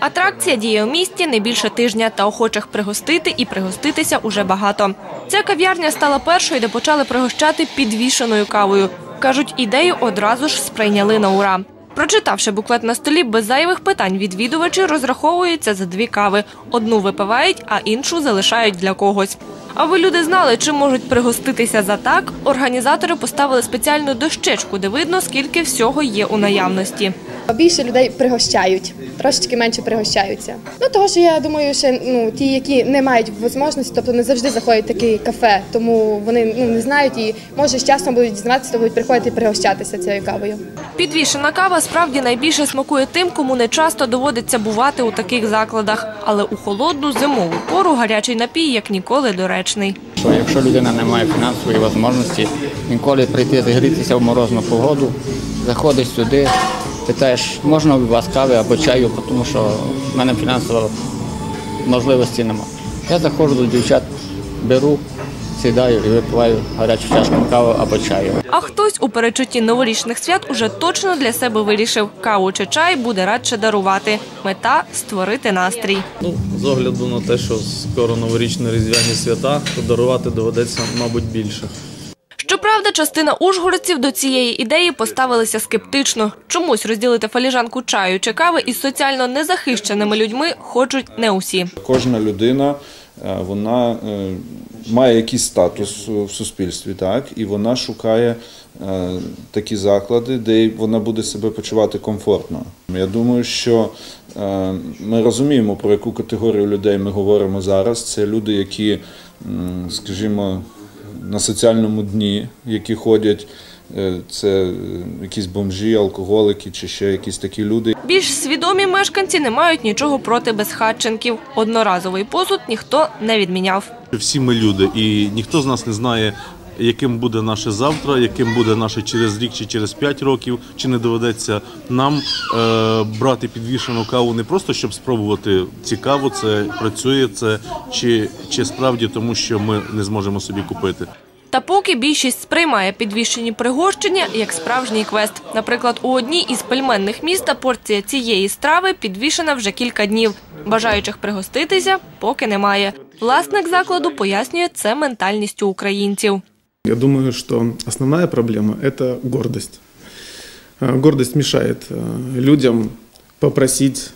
Атракція діє у місті не більше тижня, та охочих пригостити і пригоститися уже багато. Ця кав'ярня стала першою, де почали пригощати підвішеною кавою. Кажуть, ідею одразу ж сприйняли на ура. Прочитавши буклет на столі, без зайвих питань відвідувачі розраховуються за дві кави. Одну випивають, а іншу залишають для когось. Аби люди знали, чим можуть пригоститися за так, організатори поставили спеціальну дощечку, де видно, скільки всього є у наявності. Більше людей пригощають, трошечки менше пригощаються. Ну того що я думаю, що ну ті, які не мають можливості, тобто не завжди заходять в таке кафе, тому вони ну не знають і може з часом будуть дізнаватися, то будуть приходити і пригощатися цією кавою. Підвішена кава справді найбільше смакує тим, кому не часто доводиться бувати у таких закладах. Але у холодну зимову пору гарячий напій як ніколи доречний. Що якщо людина не має фінансової можливості ніколи прийти зігрітися в морозну погоду, заходиш сюди, питаєш, можна у вас кави або чаю, тому що в мене фінансової можливості немає. Я заходжу до дівчат, беру, сідаю і випиваю гарячу чашку кави або чаю. А хтось у перечутті новорічних свят уже точно для себе вирішив, каву чи чай буде радше дарувати. Мета створити настрій. Ну, з огляду на те, що скоро новорічні різдвяні свята, то дарувати доведеться, мабуть, більше. Щоправда, частина ужгородців до цієї ідеї поставилися скептично. Чомусь розділити фаліжанку чаю чи кави із соціально незахищеними людьми хочуть не усі. Кожна людина вона е, має якийсь статус в суспільстві, так і вона шукає е, такі заклади, де вона буде себе почувати комфортно. Я думаю, що е, ми розуміємо, про яку категорію людей ми говоримо зараз. Це люди, які, скажімо, на соціальному дні, які ходять. е, Це е, якісь бомжі, алкоголики чи ще якісь такі люди. Більш свідомі мешканці не мають нічого проти безхатченків. Одноразовий посуд ніхто не відміняв. Всі ми люди, і ніхто з нас не знає, яким буде наше завтра, яким буде наше через рік чи через п'ять років, чи не доведеться нам е, брати підвішену каву не просто щоб спробувати цікаво, це працює це, чи, чи справді тому, що ми не зможемо собі купити. Та поки більшість сприймає підвищені пригощення як справжній квест. Наприклад, у одній із пельменних міста порція цієї страви підвішена вже кілька днів. Бажаючих пригоститися поки немає. Власник закладу пояснює це ментальністю українців. Я думаю, что основная проблема – это гордость. Э, Гордость мешает э, людям попросить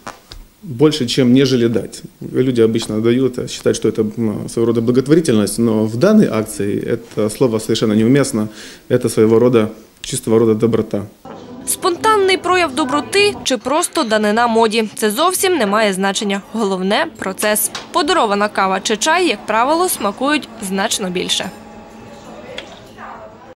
больше, чем нежели дать. Люди обычно дают, э, считают, что это м, своего рода благотворительность, но в данной акции это слово совершенно неуместно. Это своего рода, чистого рода доброта. Спонтанний прояв доброти чи просто данина моді це зовсім не має значення. Головне процес. Подарована кава чи чай, як правило, смакують значно більше.